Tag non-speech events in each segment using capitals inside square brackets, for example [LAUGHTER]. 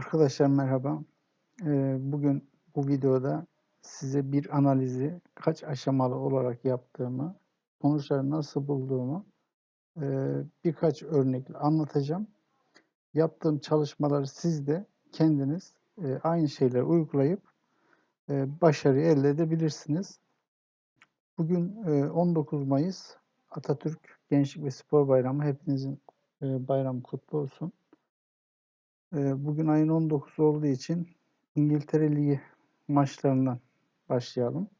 Arkadaşlar merhaba. Ee, Bugün bu videoda size bir analizi kaç aşamalı olarak yaptığımı, sonuçları nasıl bulduğumu e, birkaç örnekle anlatacağım. Yaptığım çalışmaları siz de kendiniz e, aynı şeyleri uygulayıp e, başarı elde edebilirsiniz. Bugün e, 19 Mayıs Atatürk Gençlik ve Spor Bayramı. Hepinizin bayramı kutlu olsun. Ee, Bugün ayın 19 olduğu için İngiltere Ligi maçlarından başlayalım.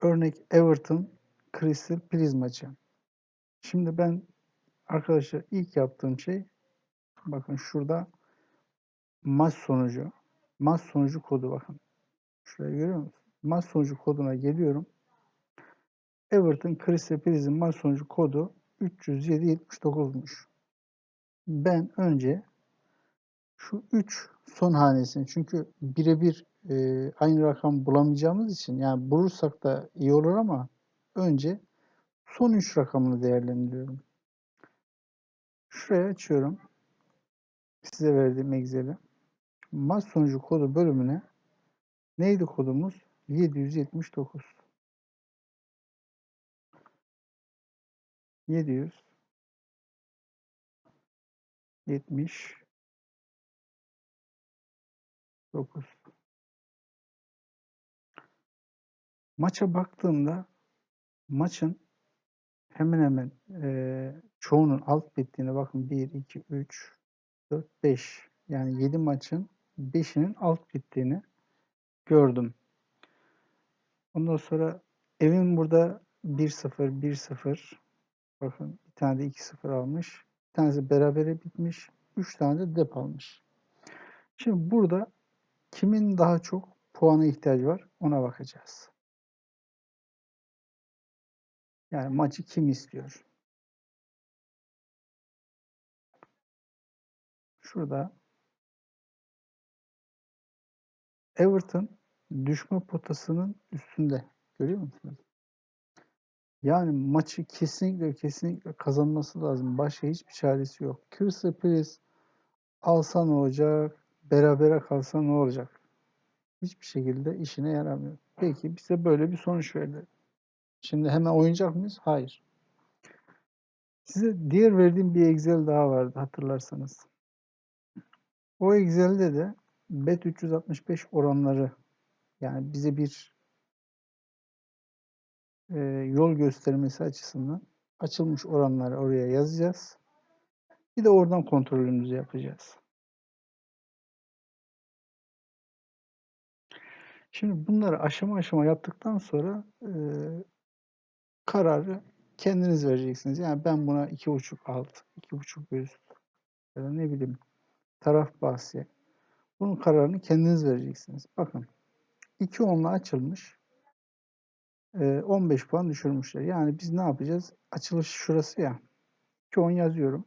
Örnek Everton Crystal Palace maçı. Şimdi ben arkadaşlar ilk yaptığım şey bakın şurada maç sonucu. Maç sonucu kodu bakın. Şurayı görüyor musunuz? Maç sonucu koduna geliyorum. Everton Crystal Palace'in maç sonucu kodu 307.79'muş. Ben önce şu 3 son hanesini çünkü birebir e, aynı rakam bulamayacağımız için yani bulursak da iyi olur ama önce son 3 rakamını değerlendiriyorum. Şuraya açıyorum. Size verdiğim Excel'i. Maç sonucu kodu bölümüne neydi kodumuz? 779. 770 9. Maça baktığımda maçın hemen hemen e, çoğunun alt bittiğine bakın 1, 2, 3, 4, 5 yani 7 maçın 5'inin alt bittiğini gördüm. Ondan sonra evin burada 1-0, 1-0 bakın bir tane de 2-0 almış. Bir tanesi berabere bitmiş. 3 tane de dep almış. Şimdi burada kimin daha çok puana ihtiyacı var ona bakacağız. Yani maçı kim istiyor? Şurada Everton düşme potasının üstünde. Görüyor musunuz? Yani maçı kesinlikle kesinlikle kazanması lazım. Başka hiçbir çaresi yok. Crystal Palace alsa ne olacak? Berabere kalsa ne olacak? Hiçbir şekilde işine yaramıyor. Peki bize böyle bir sonuç verdi. Şimdi hemen oynayacak mıyız? Hayır. Size diğer verdiğim bir Excel daha vardı hatırlarsanız. O Excel'de de Bet 365 oranları yani bize bir e, yol göstermesi açısından açılmış oranları oraya yazacağız. Bir de oradan kontrolümüzü yapacağız. Şimdi bunları aşama aşama yaptıktan sonra e, kararı kendiniz vereceksiniz. Yani ben buna iki buçuk alt, iki buçuk üst ya da ne bileyim taraf bahsi. Bunun kararını kendiniz vereceksiniz. Bakın 2 onla açılmış. 15 puan düşürmüşler. Yani biz ne yapacağız? Açılış şurası ya. 2 10 yazıyorum.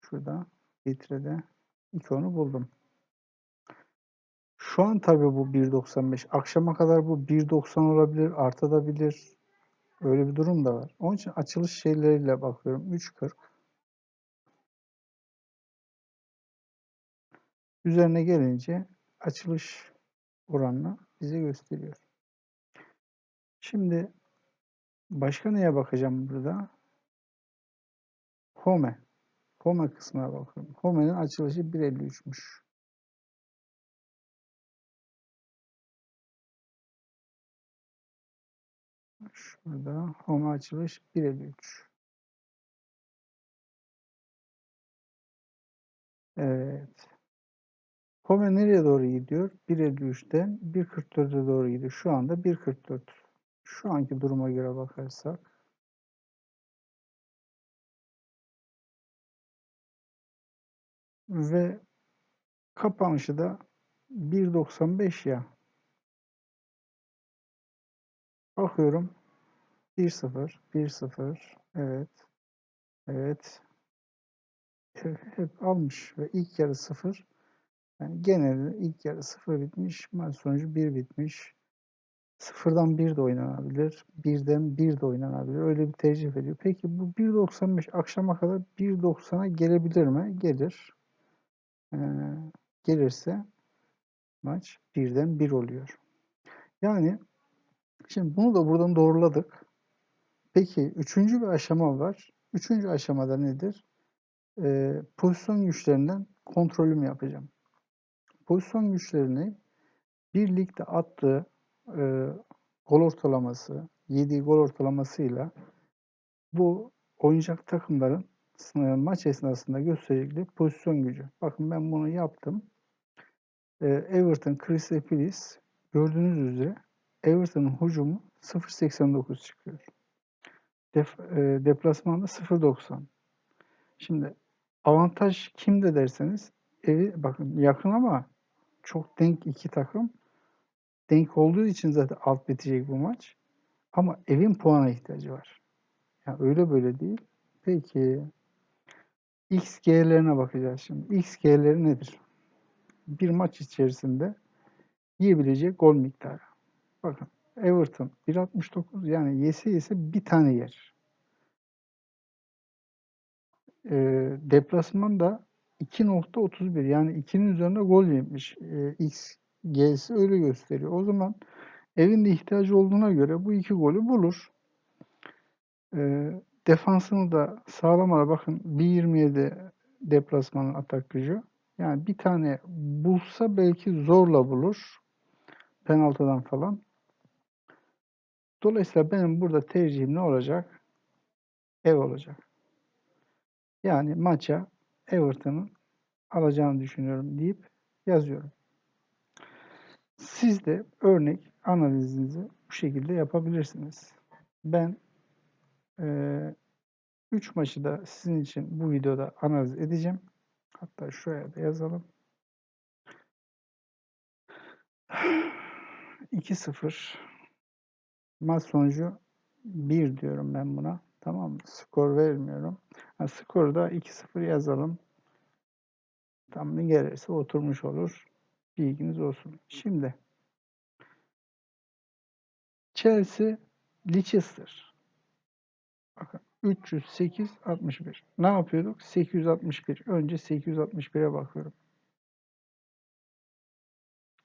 Şurada litrede 2 onu buldum. Şu an tabii bu 1.95. Akşama kadar bu 1.90 olabilir, artabilir. Öyle bir durum da var. Onun için açılış şeyleriyle bakıyorum. 3.40. Üzerine gelince açılış oranını bize gösteriyor. Şimdi başka neye bakacağım burada? Home. Home kısmına bakıyorum. Home'nin açılışı 1.53'müş. Şurada home açılış 1.53. Evet. Home nereye doğru gidiyor? 1.53'ten 1.44'e doğru gidiyor. Şu anda 1.44. Şu anki duruma göre bakarsak ve kapanışı da 1.95 ya. Bakıyorum 1-0, 1-0, evet, evet, hep almış ve ilk yarı 0. Yani genelde ilk yarı 0 bitmiş, maç sonucu 1 bitmiş. Sıfırdan 1 de oynanabilir, birden 1 de oynanabilir. Öyle bir tercih ediyor. Peki bu 1.95 akşama kadar 1.90'a gelebilir mi? Gelir. e, gelirse maç birden bir oluyor. Yani şimdi bunu da buradan doğruladık. Peki üçüncü bir aşama var. Üçüncü aşamada nedir? E, pozisyon güçlerinden kontrolümü yapacağım. Pozisyon güçlerini bir ligde attığı e, gol ortalaması, yediği gol ortalamasıyla bu oynayacak takımların maç esnasında gösterdikleri pozisyon gücü. Bakın ben bunu yaptım. E, Everton Crystal Palace gördüğünüz üzere Everton'ın hücumu 0.89 çıkıyor. Def, e, deplasmanda 0.90. Şimdi avantaj kimde derseniz evi bakın yakın ama çok denk iki takım. Denk olduğu için zaten alt bitecek bu maç. Ama evin puana ihtiyacı var. Yani öyle böyle değil. Peki XG'lerine bakacağız şimdi. XG'leri nedir? Bir maç içerisinde yiyebilecek gol miktarı. Bakın Everton 1.69 yani yese yese bir tane yer. E, deplasman da 2.31 yani 2'nin üzerinde gol yemiş. E, XG'si öyle gösteriyor. O zaman evinde ihtiyacı olduğuna göre bu iki golü bulur. E, defansını da sağlamara bakın 1.27 deplasmanın atak gücü. Yani bir tane bulsa belki zorla bulur. Penaltıdan falan. Dolayısıyla benim burada tercihim ne olacak? Ev olacak. Yani maça Everton'ın alacağını düşünüyorum deyip yazıyorum. Siz de örnek analizinizi bu şekilde yapabilirsiniz. Ben 3 maçı da sizin için bu videoda analiz edeceğim. Hatta şuraya da yazalım. [SIGHS] 2-0 maç sonucu 1 diyorum ben buna. Tamam mı? Skor vermiyorum. Ha, skoru da 2-0 yazalım. Tam ne gelirse oturmuş olur. Bilginiz olsun. Şimdi Chelsea Leicester. Bakın 308 61. Ne yapıyorduk? 861. Önce 861'e bakıyorum.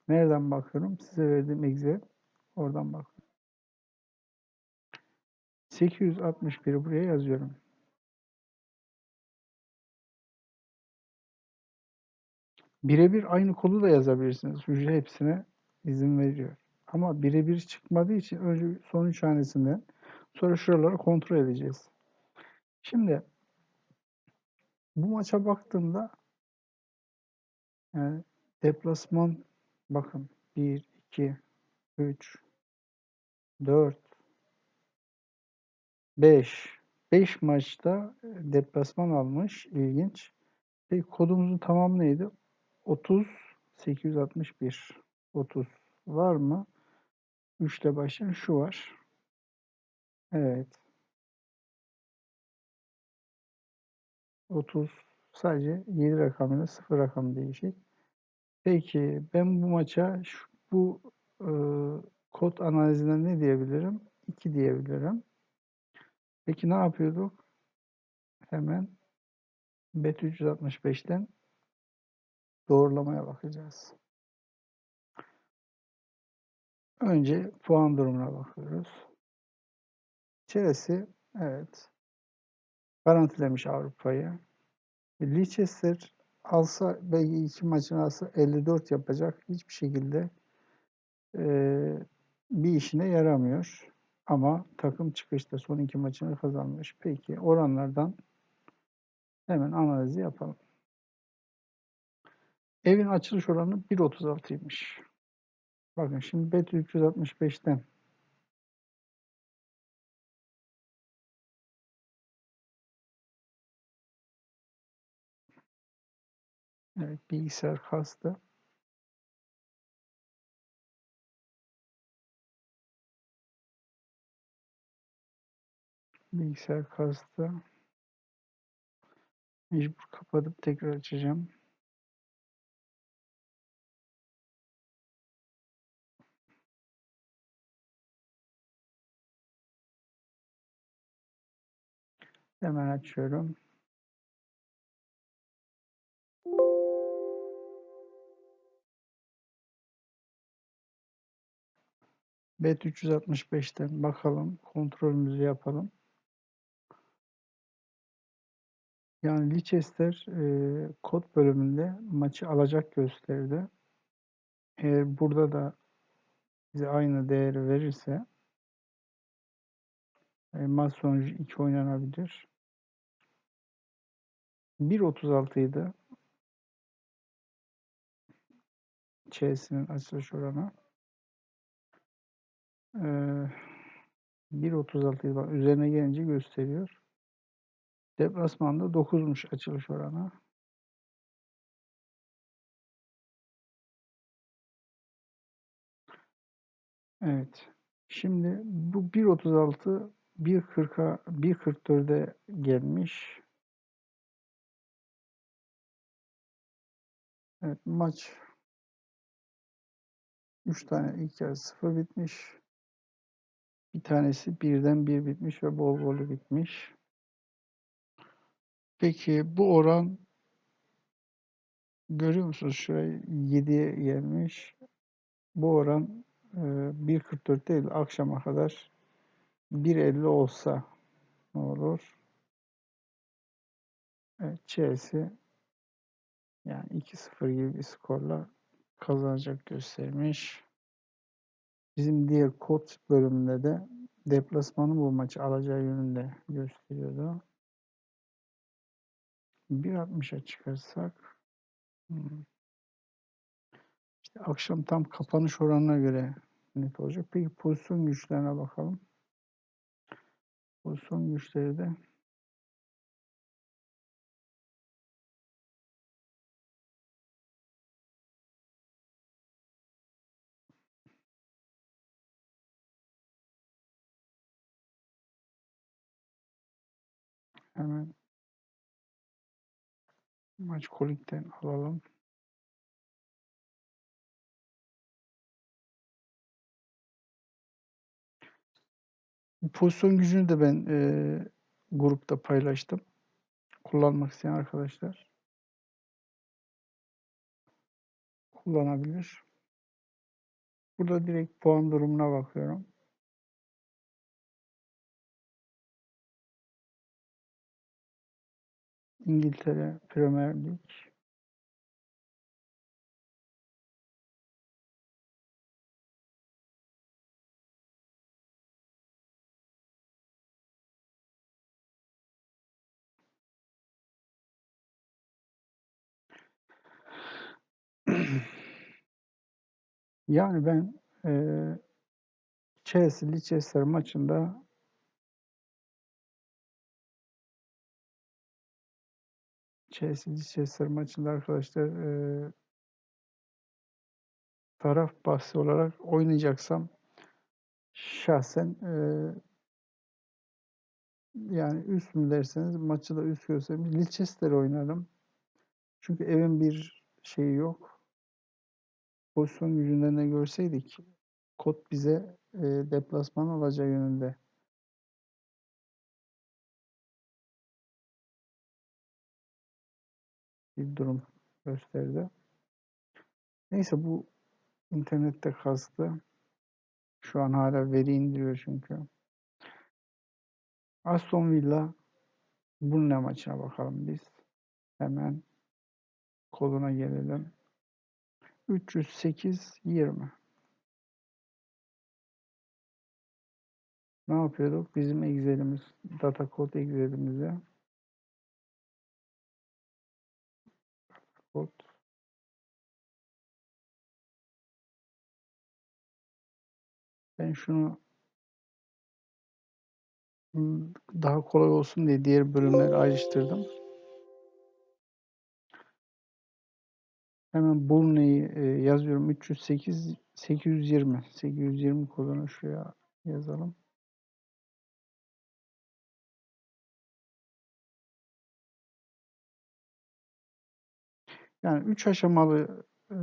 Nereden bakıyorum? Size verdiğim Excel. Oradan bakıyorum. 861'i buraya yazıyorum. Birebir aynı kodu da yazabilirsiniz. Hücre hepsine izin veriyor. Ama birebir çıkmadığı için önce son üç hanesinden sonra şuraları kontrol edeceğiz. Şimdi bu maça baktığımda yani deplasman bakın 1, 2, 3, 4, 5. 5 maçta deplasman almış. İlginç. Peki kodumuzun tamamı neydi? 30 861 30 var mı? 3 ile başlayan şu var. Evet. 30 sadece 7 rakamıyla 0 rakam değişik. Peki ben bu maça şu, bu e, kod analizine ne diyebilirim? 2 diyebilirim. Peki ne yapıyorduk? Hemen bet 365'ten doğrulamaya bakacağız. Önce puan durumuna bakıyoruz. Chelsea evet garantilemiş Avrupa'yı. Leicester alsa belki iki maçını alsa 54 yapacak. Hiçbir şekilde e, bir işine yaramıyor. Ama takım çıkışta son iki maçını kazanmış. Peki oranlardan hemen analizi yapalım. Evin açılış oranı 1.36'ymış. Bakın şimdi bet 365'ten Evet bilgisayar kastı. Bilgisayar kastı. Mecbur kapatıp tekrar açacağım. Hemen açıyorum. Bet 365'ten bakalım kontrolümüzü yapalım. Yani Leicester e, kod bölümünde maçı alacak gösterdi. Eğer burada da bize aynı değeri verirse e, maç sonucu 2 oynanabilir. 1.36 idi. Chelsea'nin açılış oranı. Ee, 1.36 idi. Bak, üzerine gelince gösteriyor. Deplasmanda 9'muş açılış oranı. Evet. Şimdi bu 1.36 1.40'a 1.44'e gelmiş. Evet maç 3 tane ilk yarı 0 bitmiş. Bir tanesi birden 1 bitmiş ve bol gollü bitmiş. Peki bu oran görüyor musunuz? Şuraya 7'ye gelmiş. Bu oran e, 1.44 değil akşama kadar 1.50 olsa ne olur? Evet, Chelsea yani 2-0 gibi bir skorla kazanacak göstermiş. Bizim diğer kod bölümünde de deplasmanın bu maçı alacağı yönünde gösteriyordu. 1.60'a çıkarsak hmm, işte akşam tam kapanış oranına göre net olacak. Peki pozisyon güçlerine bakalım. Pozisyon güçleri de hemen maç kolikten alalım. Pozisyon gücünü de ben e, grupta paylaştım. Kullanmak isteyen arkadaşlar kullanabilir. Burada direkt puan durumuna bakıyorum. İngiltere Premier Lig [CLEARS THROAT] Yani ben eee Chelsea Leicester maçında Chelsea Leicester maçında arkadaşlar eee taraf bahsi olarak oynayacaksam şahsen eee yani üst mü derseniz maçı da üst göstermiş. Leicester oynarım. Çünkü evin bir şeyi yok. Pozisyon gücünden de görseydik kod bize eee deplasman olacağı yönünde bir durum gösterdi. Neyse bu internette kastı. Şu an hala veri indiriyor çünkü. Aston Villa Bunne maçına bakalım biz. Hemen koduna gelelim. 308 20. Ne yapıyorduk? Bizim Excel'imiz, data kod Excel'imize ben şunu hmm, daha kolay olsun diye diğer bölümleri ayrıştırdım. Hemen Burnley'i e, yazıyorum. 308 820. 820 kodunu şuraya yazalım. Yani 3 aşamalı e,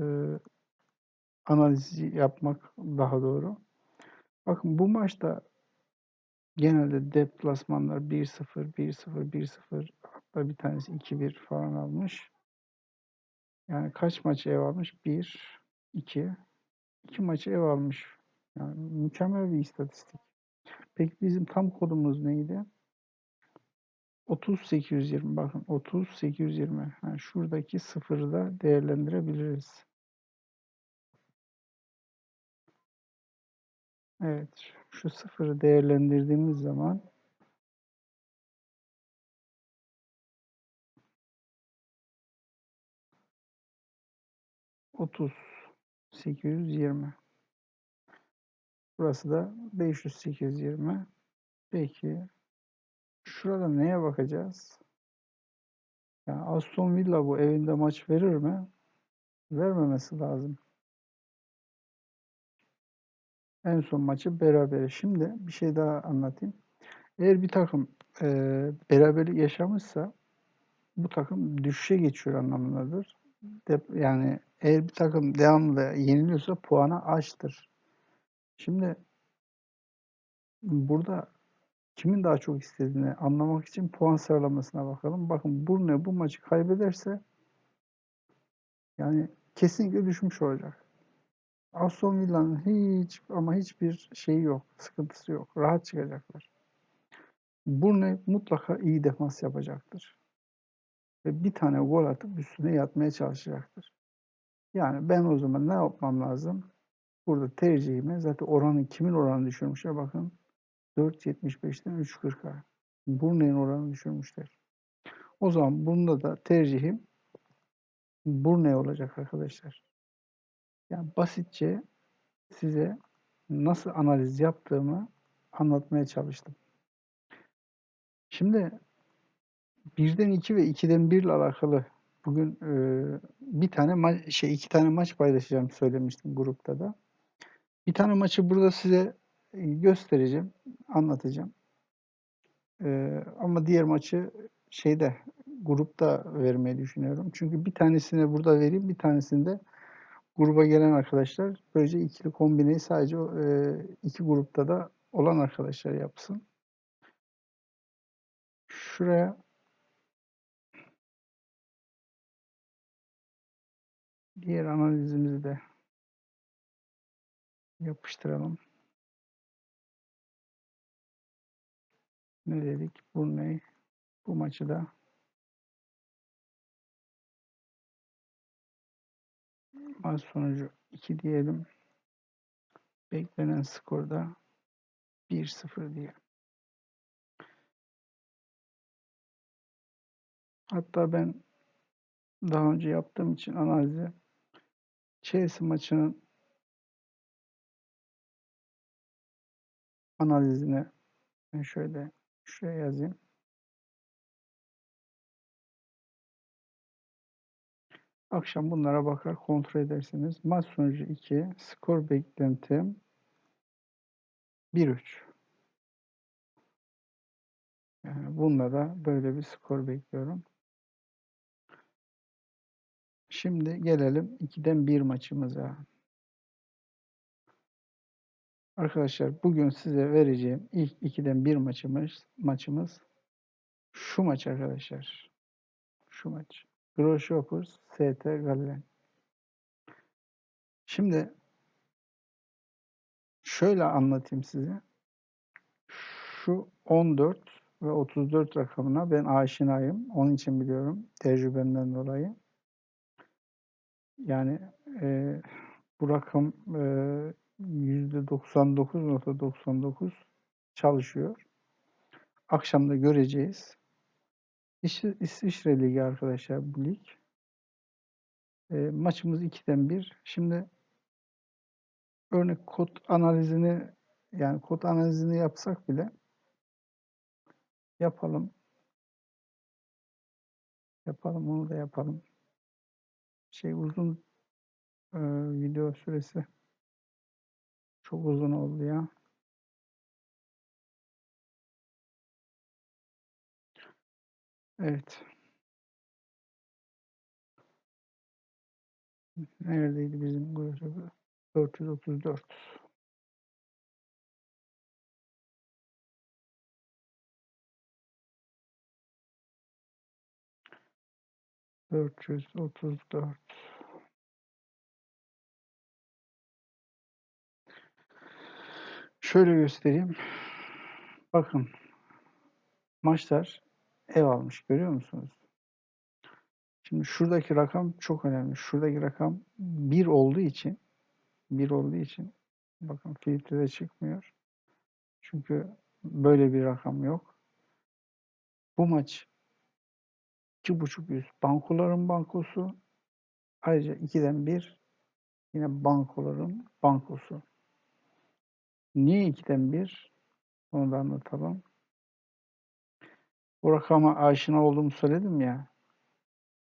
analizi yapmak daha doğru. Bakın bu maçta genelde deplasmanlar 1-0, 1-0, 1-0 hatta bir tanesi 2-1 falan almış. Yani kaç maç ev almış? 1, 2. 2 maçı ev almış. Yani mükemmel bir istatistik. Peki bizim tam kodumuz neydi? 30820 bakın 30820 yani şuradaki sıfırı da değerlendirebiliriz. Evet şu sıfırı değerlendirdiğimiz zaman otuz sekiz yüz yirmi. Burası da beş yüz sekiz yirmi. Peki şurada neye bakacağız? Yani Aston Villa bu evinde maç verir mi? Vermemesi lazım. En son maçı beraber. Şimdi bir şey daha anlatayım. Eğer bir takım e, beraberlik yaşamışsa bu takım düşüşe geçiyor anlamındadır. De, yani eğer bir takım devamlı yeniliyorsa puana açtır. Şimdi burada kimin daha çok istediğini anlamak için puan sıralamasına bakalım. Bakın Burne bu maçı kaybederse yani kesinlikle düşmüş olacak. Aston Villa'nın hiç ama hiçbir şeyi yok, sıkıntısı yok. Rahat çıkacaklar. Burne mutlaka iyi defans yapacaktır. Ve bir tane gol atıp üstüne yatmaya çalışacaktır. Yani ben o zaman ne yapmam lazım? Burada tercihimi zaten oranın kimin oranı düşürmüşler bakın. 4.75'ten 3.40'a. Burne'nin oranı düşürmüşler. O zaman bunda da tercihim Burne olacak arkadaşlar. Yani basitçe size nasıl analiz yaptığımı anlatmaya çalıştım. Şimdi birden 2 ve 2'den 1 ile alakalı bugün e, bir tane maç şey iki tane maç paylaşacağım söylemiştim grupta da. Bir tane maçı burada size göstereceğim, anlatacağım. E, ama diğer maçı şeyde grupta vermeyi düşünüyorum. Çünkü bir tanesini burada vereyim, bir tanesini de gruba gelen arkadaşlar böylece ikili kombineyi sadece e, iki grupta da olan arkadaşlar yapsın. Şuraya diğer analizimizi de yapıştıralım. Ne dedik? Bu ne? Bu maçı da maç sonucu 2 diyelim. Beklenen skorda 1-0 diye. Hatta ben daha önce yaptığım için analizi Chelsea maçının analizine ben şöyle şuraya yazayım. Akşam bunlara bakar kontrol edersiniz. Maç sonucu 2, skor beklentim 1-3. Yani bunda da böyle bir skor bekliyorum. Şimdi gelelim 2'den 1 maçımıza. Arkadaşlar bugün size vereceğim ilk 2'den 1 maçımız maçımız şu maç arkadaşlar. Şu maç. Groshoppers ST Gallen. Şimdi şöyle anlatayım size. Şu 14 ve 34 rakamına ben aşinayım. Onun için biliyorum tecrübemden dolayı. Yani e, bu rakam e, %99.99 çalışıyor. Akşamda göreceğiz. İşte İsviçre Ligi arkadaşlar bu lig. E, maçımız 2'den 1. Şimdi örnek kod analizini yani kod analizini yapsak bile yapalım. Yapalım onu da yapalım. Şey uzun e, video süresi çok uzun oldu ya. Evet. Neredeydi bizim grubu? 434. Dört yüz otuz dört. Şöyle göstereyim. Bakın. Maçlar ev almış. Görüyor musunuz? Şimdi şuradaki rakam çok önemli. Şuradaki rakam 1 olduğu için 1 olduğu için bakın filtrede çıkmıyor. Çünkü böyle bir rakam yok. Bu maç 2.5 üst bankoların bankosu ayrıca 2'den 1 yine bankoların bankosu. Niye 2'den 1? Onu da anlatalım. Bu rakama aşina olduğumu söyledim ya.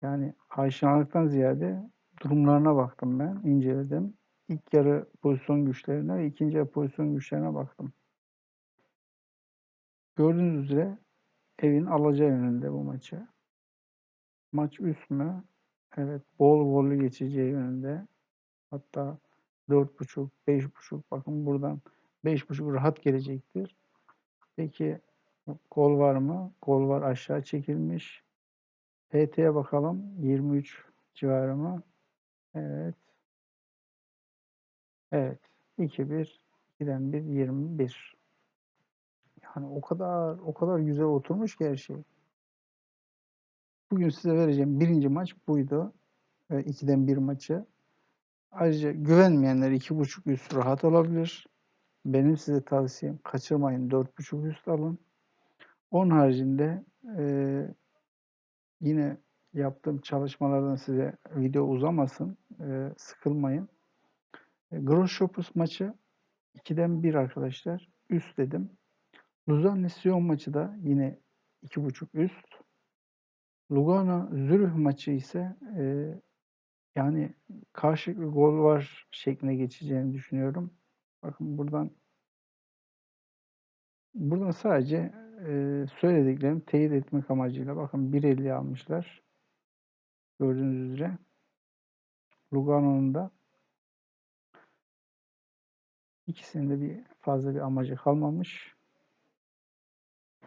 Yani aşinalıktan ziyade durumlarına baktım ben, inceledim. İlk yarı pozisyon güçlerine ve ikinci yarı pozisyon güçlerine baktım. Gördüğünüz üzere evin alacağı yönünde bu maçı. Maç üst mü? Evet, bol gollü geçeceği yönünde. Hatta 4.5, 5.5 bakın buradan 5.5 rahat gelecektir. Peki gol var mı? Gol var aşağı çekilmiş. PT'ye bakalım. 23 civarı mı? Evet. Evet. 2-1. 2'den 1 21. Yani o kadar o kadar güzel oturmuş ki her şey. Bugün size vereceğim birinci maç buydu. E, 2'den 1 maçı. Ayrıca güvenmeyenler 2.5 üst rahat olabilir. Benim size tavsiyem kaçırmayın 4.5 üst alın. Onun haricinde e, yine yaptığım çalışmalardan size video uzamasın. E, sıkılmayın. E, Gross Shoppers maçı 2'den 1 arkadaşlar. Üst dedim. Luzanne Sion maçı da yine 2.5 üst. Lugano Zürih maçı ise e, yani karşılıklı gol var şekline geçeceğini düşünüyorum. Bakın buradan buradan sadece e, söylediklerimi teyit etmek amacıyla bakın 1.50 almışlar. Gördüğünüz üzere. Lugano'nun da ikisinin de bir fazla bir amacı kalmamış.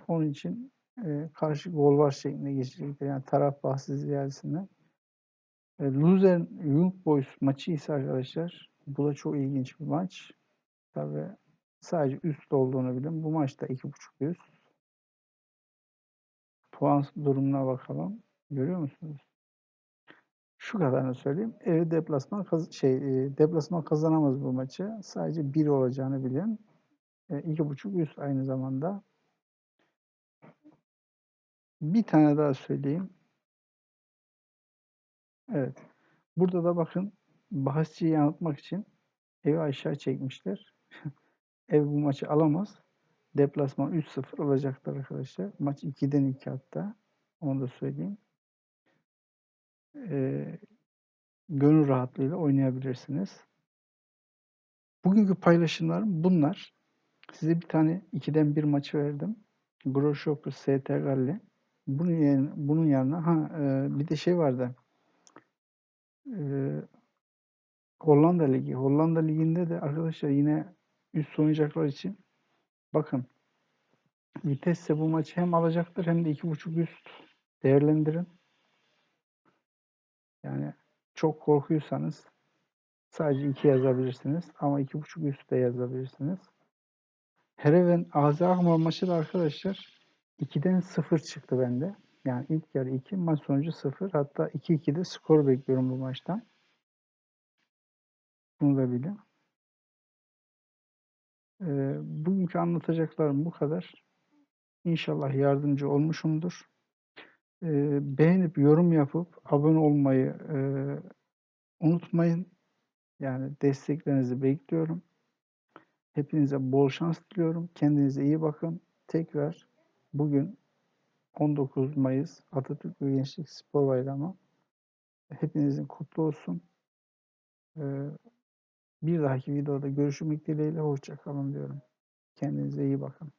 Onun için e, karşı gol var şeklinde geçecektir. Yani taraf bahsi ziyadesinden. E, Luzern Young Boys maçı ise arkadaşlar bu da çok ilginç bir maç. Tabi sadece üst olduğunu bilin. Bu maçta 2.5 üst. Puan durumuna bakalım. Görüyor musunuz? Şu kadarını söyleyeyim. Evi deplasman kaz şey e, deplasman kazanamaz bu maçı. Sadece 1 olacağını bilin. E, 2.5 üst aynı zamanda. Bir tane daha söyleyeyim. Evet. Burada da bakın bahisçiyi yanıltmak için evi aşağı çekmişler. [LAUGHS] Ev bu maçı alamaz. Deplasman 3-0 alacaktır arkadaşlar. Maç 2'den 2 hatta. Onu da söyleyeyim. Ee, gönül rahatlığıyla oynayabilirsiniz. Bugünkü paylaşımlarım bunlar. Size bir tane 2'den 1 maçı verdim. Groshopper ST Galle. Bunun yerine, bunun yanına ha e, bir de şey vardı. E, Hollanda Ligi. Hollanda Ligi'nde de arkadaşlar yine üst oynayacaklar için bakın Vitesse bu maçı hem alacaktır hem de 2.5 üst değerlendirin. Yani çok korkuyorsanız sadece 2 yazabilirsiniz ama 2.5 üst de yazabilirsiniz. Hereven AZ Akmar maçı da arkadaşlar 2'den 0 çıktı bende. Yani ilk yarı 2, maç sonucu 0. Hatta 2-2'de skor bekliyorum bu maçtan. Bunu da bilin. Ee, bugünkü anlatacaklarım bu kadar. İnşallah yardımcı olmuşumdur. Ee, beğenip yorum yapıp abone olmayı e, unutmayın. Yani desteklerinizi bekliyorum. Hepinize bol şans diliyorum. Kendinize iyi bakın. Tekrar bugün 19 Mayıs Atatürk ve Gençlik Spor Bayramı. Hepinizin kutlu olsun. Ee, bir dahaki videoda görüşmek dileğiyle. Hoşçakalın diyorum. Kendinize iyi bakın.